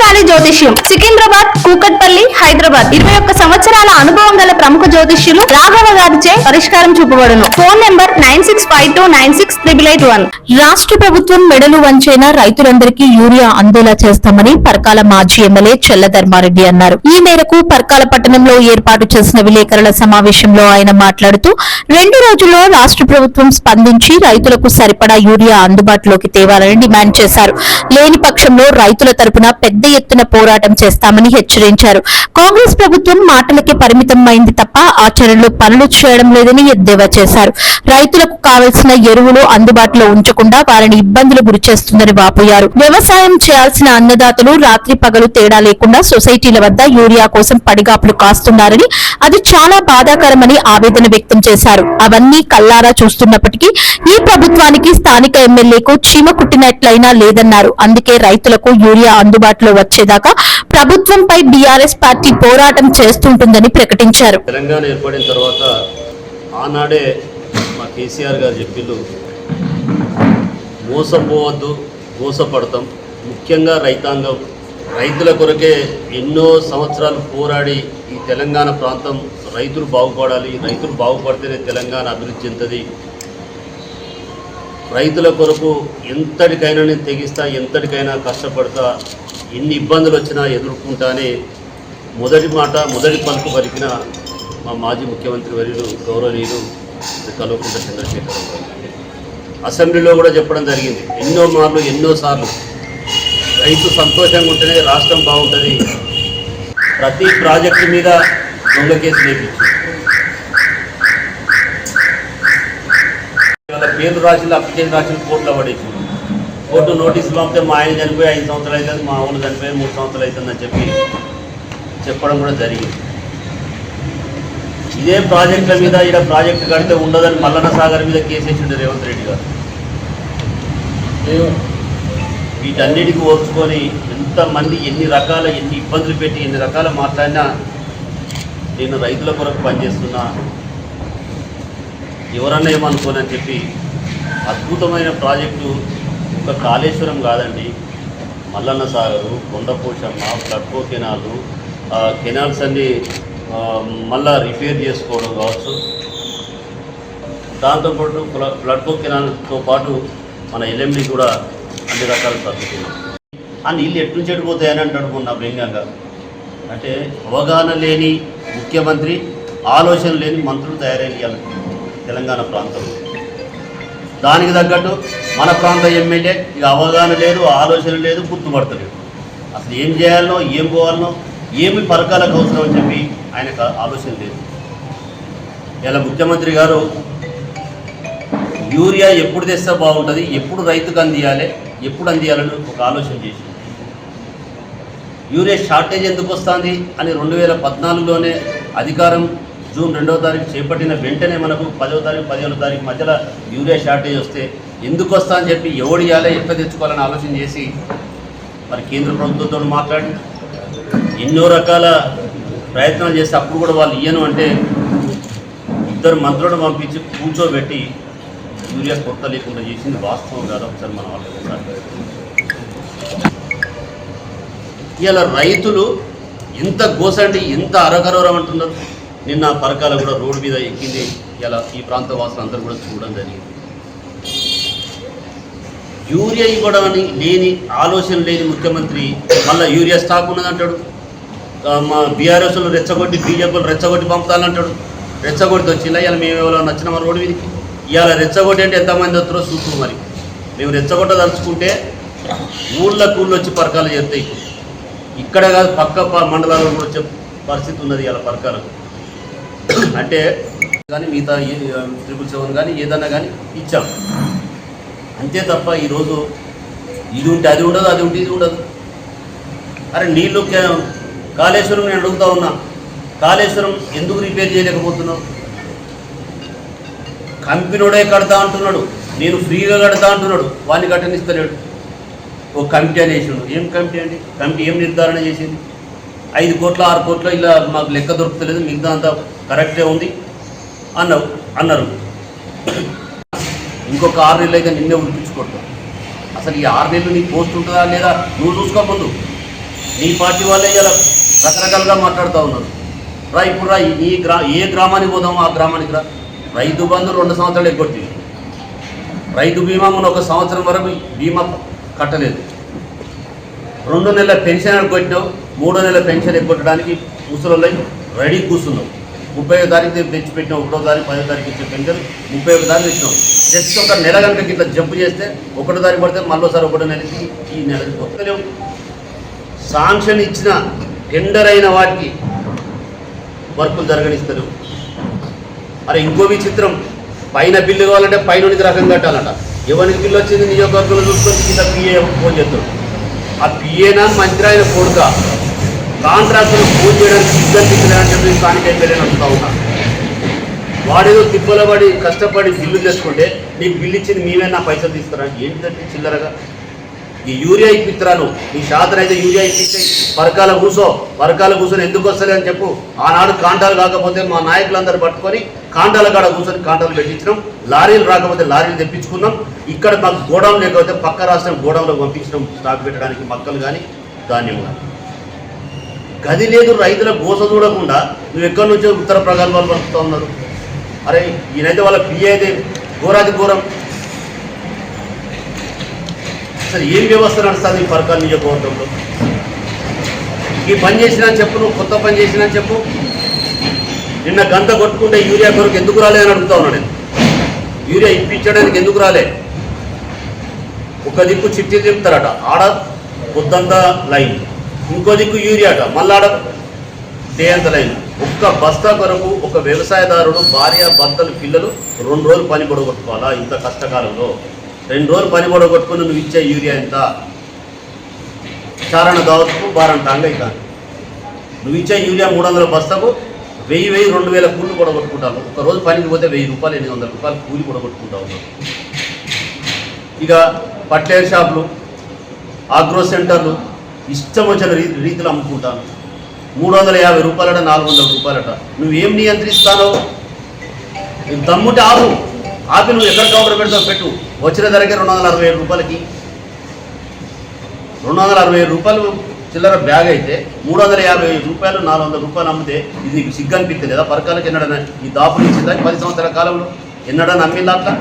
భద్రకాళి జ్యోతిష్యం. సికింద్రాబాద్ కూకట్పల్లి హైదరాబాద్. ఇరవై ఒక్క సంవత్సరాల అనుభవం గల ప్రముఖ జ్యోతిష్యులు రాఘవ గారిచే పరిష్కారం చూపబడును. Phone number nine six five two nine six triple eight one. రాష్ట్ర ప్రభుత్వం మెడలు వంచైన రైతులందరికీ యూరియా అందేలా చేస్తామని పర్కాల మాజీ ఎమ్మెల్యే చెల్ల ధర్మారెడ్డి అన్నారు. ఈ మేరకు పర్కాల పట్టణంలో ఏర్పాటు చేసిన విలేకరుల సమావేశంలో ఆయన మాట్లాడుతూ రెండు రోజుల్లో రాష్ట్ర ప్రభుత్వం స్పందించి రైతులకు సరిపడా యూరియా అందుబాటులోకి తేవాలని డిమాండ్ చేశారు. లేని పక్షంలో రైతుల తరపున పెద్ద ఎత్తున పోరాటం చేస్తామని హెచ్చరించారు. కాంగ్రెస్ ప్రభుత్వం మాటలకే పరిమితం అయింది తప్ప ఆచరణలో పనులు చేయడం లేదని ఎద్దేవా చేశారు. రైతులకు కావలసిన ఎరువులు అందుబాటులో ఉంచకుండా వారిని ఇబ్బందులు గురి చేస్తుందని వాపోయారు. వ్యవసాయం చేయాల్సిన అన్నదాతలు రాత్రి పగలు తేడా లేకుండా సొసైటీల వద్ద యూరియా కోసం పడిగాపులు కాస్తున్నారని అది చాలా బాధాకరమని ఆవేదన వ్యక్తం చేశారు. అవన్నీ కల్లారా చూస్తున్నప్పటికీ ఈ ప్రభుత్వానికి స్థానిక ఎమ్మెల్యేకు చీమ కుట్టినట్లయినా లేదన్నారు. అందుకే రైతులకు యూరియా అందుబాటులో వచ్చేదాకా ప్రభుత్వంపై బీఆర్ఎస్ పార్టీ పోరాటం చేస్తుంటుందని ప్రకటించారు. తెలంగాణ ఏర్పడిన తర్వాత ఆనాడే మా కేసీఆర్ గారు చెప్పిళ్ళు మోసపోవద్దు మోసపడతాం. ముఖ్యంగా రైతాంగం. రైతుల కొరకే ఎన్నో సంవత్సరాలు పోరాడి ఈ తెలంగాణ ప్రాంతం రైతులు బాగుపడాలి రైతులు బాగుపడితేనే తెలంగాణ అభివృద్ధి చెందుతుంది. రైతుల కొరకు ఎంతటికైనా నేను తెగిస్తా ఎంతటికైనా కష్టపడతా ఎన్ని ఇబ్బందులు వచ్చినా ఎదుర్కొంటానే మొదటి మాట మొదటి పలుకు పలికిన మా మాజీ ముఖ్యమంత్రి వర్యులు గౌరవనీయులు కల్వకుంట కల్వకుంట్ల చంద్రశేఖరరావు గారు. అసెంబ్లీలో కూడా చెప్పడం జరిగింది. ఎన్నో మార్లు ఎన్నో సార్లు. రైతు సంతోషంగా ఉంటేనే రాష్ట్రం బాగుంటుంది. ప్రతి ప్రాజెక్టు మీద దొంగ కేసు నేర్పించింది వాళ్ళ పేర్లు రాసిన అప్లికేషన్ రాసిన కోర్టులో పడేసింది. కోర్టు నోటీసులు పంపితే మా ఆయన చనిపోయి ఐదు సంవత్సరాలు అవుతుంది మా ఊళ్ళు చనిపోయి మూడు సంవత్సరాలు అవుతుందని చెప్పి చెప్పడం కూడా జరిగింది. ఇదే ప్రాజెక్టుల మీద ఇక్కడ ప్రాజెక్టు కడితే ఉండదని మల్లన్న సాగర్ మీద కేసేసిండు రేవంత్ రెడ్డి గారు. వీటన్నిటికీ ఓర్చుకొని ఎంతమంది ఎన్ని రకాల ఎన్ని ఇబ్బందులు పెట్టి ఎన్ని రకాల మాట్లాడినా నేను రైతుల కొరకు పనిచేస్తున్నా ఎవరన్నా ఏమనుకోనని చెప్పి అద్భుతమైన ప్రాజెక్టు ఒక కాళేశ్వరం కాదండి. మల్లన్న సాగరు కొండపోషమ్మ ఫ్లడ్కో కెనాలు కెనాల్స్ అన్ని మళ్ళా రిపేర్ చేసుకోవడం కావచ్చు. దాంతోపాటు ప్లట్కో కెనాల్తో పాటు మన ఎల్ఎండి కూడా అన్ని రకాల తగ్గుతున్నాయి ఆ నీళ్ళు ఎట్లు చెడిపోతాయని అంటాడు మొన్న వ్యంగ్యంగా అంటే అవగాహన లేని ముఖ్యమంత్రి ఆలోచన లేని మంత్రులు తయారయ్యాలి తెలంగాణ ప్రాంతంలో. దానికి తగ్గట్టు మన ప్రాంత ఎమ్మెల్యే ఇక అవగాహన లేదు ఆలోచన లేదు గుర్తుపడతలేదు. అసలు ఏం చేయాలనో ఏం పోవాలనో ఏమి పరకాలకు అవసరం అని చెప్పి ఆయనకు ఆలోచన లేదు. ఇలా ముఖ్యమంత్రి గారు యూరియా ఎప్పుడు తెస్తే బాగుంటుంది ఎప్పుడు రైతుకు అందియాలి ఎప్పుడు అందియాలని ఒక ఆలోచన చేసి యూరియా షార్టేజ్ ఎందుకు వస్తుంది అని రెండు వేల పద్నాలుగులోనే అధికారం జూన్ రెండవ తారీఖు చేపట్టిన వెంటనే మనకు పదవ తారీఖు పదిహేనో తారీఖు మధ్యలో యూరియా షార్టేజ్ వస్తే ఎందుకు వస్తా అని చెప్పి ఎవడు ఇవ్వాలి ఎక్కడ తెచ్చుకోవాలని ఆలోచన చేసి మరి కేంద్ర ప్రభుత్వంతో మాట్లాడి ఎన్నో రకాల ప్రయత్నాలు చేస్తే అప్పుడు కూడా వాళ్ళు ఇయ్యను అంటే ఇద్దరు మంత్రులను పంపించి కూర్చోబెట్టి యూరియా కొత్త లేకుండా చేసింది వాస్తవం కాదు ఒకసారి మనం వాళ్ళకి ఇలా రైతులు ఎంత గోసండి ఎంత అరకరోరం అంటున్నారు? నిన్న పరకాల కూడా రోడ్డు మీద ఎక్కింది. ఇలా ఈ ప్రాంత వాసులు అందరూ కూడా చూడడం జరిగింది. యూరియా ఇవ్వడం అని లేని ఆలోచన లేని ముఖ్యమంత్రి మళ్ళీ యూరియా స్టాక్ ఉన్నదంటాడు. మా బీఆర్ఎస్లు రెచ్చగొట్టి బీజేపీలు రెచ్చగొట్టి పంపుతానంటాడు. రెచ్చగొట్టి వచ్చిందా? ఇలా మేము ఎవరో నచ్చిన మన రోడ్డు మీదకి? ఇవాళ రెచ్చగొట్టి అంటే ఎంతమంది వస్తారో చూస్తూ మరి. మేము రెచ్చగొట్ట తలుచుకుంటే ఊళ్ళ కూళ్ళు వచ్చి పరకాలు చేస్తాయి ఇక్కడ కాదు పక్క మండలాల్లో కూడా వచ్చే పరిస్థితి ఉన్నది ఇలా పరకాలకు. అంటే కానీ మిగతా ట్రిపుల్ సెవెన్ కానీ ఏదన్నా కానీ ఇచ్చాం. అంతే తప్ప ఈరోజు ఇది ఉంటే అది ఉండదు అది ఉంటే ఇది ఉండదు. అరే నీళ్ళు కాళేశ్వరం నేను అడుగుతా ఉన్నా కాళేశ్వరం ఎందుకు రిపేర్ చేయలేకపోతున్నావు? కంపెనీడే కడతా అంటున్నాడు నేను ఫ్రీగా కడతా అంటున్నాడు వాడిని కట్టనిస్తలేడు. ఓ కమిటీ అని చేసినాడు ఏం కమిటీ అండి? కమిటీ ఏం నిర్ధారణ చేసింది? ఐదు కోట్ల ఆరు కోట్ల ఇలా మాకు లెక్క దొరుకుతలేదు మిగతా అంతా కరెక్టే ఉంది అన్నారు అన్నారు. ఇంకొక ఆరు నెలలు అయితే నిన్నే ఉడిపించుకుంటాం అసలు ఈ ఆరు నెలలు నీకు పోస్ట్ ఉంటుందా లేదా నువ్వు చూసుకో ముందు. నీ పార్టీ వాళ్ళే ఇలా రకరకాలుగా మాట్లాడుతూ ఉన్నారు. రా ఇప్పుడు రా ఈ- గ్రా ఏ గ్రామానికి పోదాము ఆ గ్రామానికి రా. రైతు బంధు రెండు సంవత్సరాలు ఎగ్గొట్టి రైతు బీమా మొన్న ఒక సంవత్సరం వరకు బీమా కట్టలేదు. రెండు నెలల పెన్షన్ కొట్టినావు మూడో నెలల పెన్షన్ ఎగ్గొట్టడానికి ముసలి రెడీ కూర్చున్నావు. ముప్పై తారీఖు తెచ్చిపెట్టినాం ఒకటో తారీఖు పదో తారీఖు ఇచ్చే పెన్షన్ ముప్పై ఒక తారీఖు ఇచ్చినాం. జస్ట్ ఒక నెల కనుక ఇట్లా జంప్ చేస్తే ఒకటో తారీఖు పడితే మళ్ళీసారి ఒకటో నెలకి ఈ నెలకి వస్తలేవు శాంక్షన్ ఇచ్చిన టెండర్ అయిన వాటికి వర్కులు జరగనిస్తారు అరే ఇంకో విచిత్రం. పైన బిల్లు కావాలంటే పైన రకం కట్టాలంట. ఎవరికి బిల్లు వచ్చింది? నియోజకవర్గంలో చూసుకొని కింద పిఏ ఫోన్ చేస్తాడు. ఆ పిఏనా మంత్రి ఆయన కొడుక. కాంట్రాక్టర్ పూజ చేయడానికి సిద్ధం తిప్పలేదని చెప్పి స్థానిక ఎమ్మెల్యేని వస్తూ ఉన్నా. వాడేదో తిప్పల పడి కష్టపడి బిల్లు తెచ్చుకుంటే నీకు బిల్లు ఇచ్చింది మేమైనా పైసలు తీసుకురా. ఏంటంటే చిల్లరగా? ఈ యూరియా ఇప్పిత్రాను నీ శాతం అయితే యూరియా ఇప్పిస్తే వర్గాల కూసో వర్గాల కూర్చొని ఎందుకు వస్తుంది అని చెప్పు. ఆనాడు కాంటాలు కాకపోతే మా నాయకులందరూ పట్టుకొని కాంటాల కాడ కూర్చొని కాంటాలు పెట్టించినాం. లారీలు రాకపోతే లారీలు తెప్పించుకున్నాం. ఇక్కడ మాకు గోడౌన్ లేకపోతే పక్క రాష్ట్రం గోడౌన్లో పంపించినాం. స్టాక్ పెట్టడానికి మక్కలు కానీ ధాన్యం కానీ గది లేదు రైతుల గోస చూడకుండా నువ్వు ఎక్కడి నుంచో ఉత్తర ప్రగల్భాలు పంపుతా ఉన్నారు. అరే ఈయనైతే వాళ్ళ పిఏ అయితే ఘోరాది ఘోరం. అసలు ఏం వ్యవస్థ నడుస్తుంది ఈ పరకాల నియోజకవర్గంలో? ఈ పని చేసినా చెప్పు నువ్వు కొత్త పని చేసినా చెప్పు. నిన్న గంట కొట్టుకుంటే యూరియా కొరకు ఎందుకు రాలే అని అడుగుతా ఉన్నాడు నేను. యూరియా ఇప్పించడానికి ఎందుకు రాలే? ఒక దిక్కు చిట్టి చెప్తారట ఆడ పొద్దంతా లైన్. ఇంకో దిక్కు యూరియా మళ్ళాడ దేయంతలైన అంత లైన్ ఒక్క బస్తా కొరకు ఒక వ్యవసాయదారుడు భార్య భర్తలు పిల్లలు రెండు రోజులు పని పొడగొట్టుకోవాలా ఇంత కష్టకాలంలో? రెండు రోజులు పని పొడగొట్టుకుని నువ్వు ఇచ్చే యూరియా ఎంత? చారణ దావత్కు బారం టాంగ్ అవుతా నువ్వు ఇచ్చే యూరియా మూడు వందల బస్తాకు వెయ్యి వెయ్యి రెండు వేల కూలి పొడగొట్టుకుంటాను ఒక రోజు పనికి పోతే వెయ్యి రూపాయలు ఎనిమిది వందల రూపాయలు కూలి పొడగొట్టుకుంటా ఇక పట్లేర్ షాపులు ఆగ్రో సెంటర్లు ఇష్టం వచ్చిన రీ రీతిలో అమ్ముకుంటాను. మూడు వందల యాభై రూపాయలట నాలుగు వందల రూపాయలట. నువ్వేం నియంత్రిస్తానో? నీకు దమ్ముంటే ఆపు. ఆపి నువ్వు ఎక్కడ కౌంటర్ పెడతావు పెట్టు. వచ్చిన ధరకే రెండు వందల అరవై ఏడు రూపాయలకి. రెండు వందల అరవై ఏడు రూపాయలు చిల్లర బ్యాగ్ అయితే మూడు వందల యాభై రూపాయలు నాలుగు వందల రూపాయలు అమ్మితే ఇది నీకు సిగ్గు అనిపిస్తుంది లేదా పరకాలకి ఎన్నడన్నా ఈ దాపు ఇచ్చిందా పది సంవత్సరాల కాలంలో? ఎన్నడన్నా అమ్మిందా అట్లా?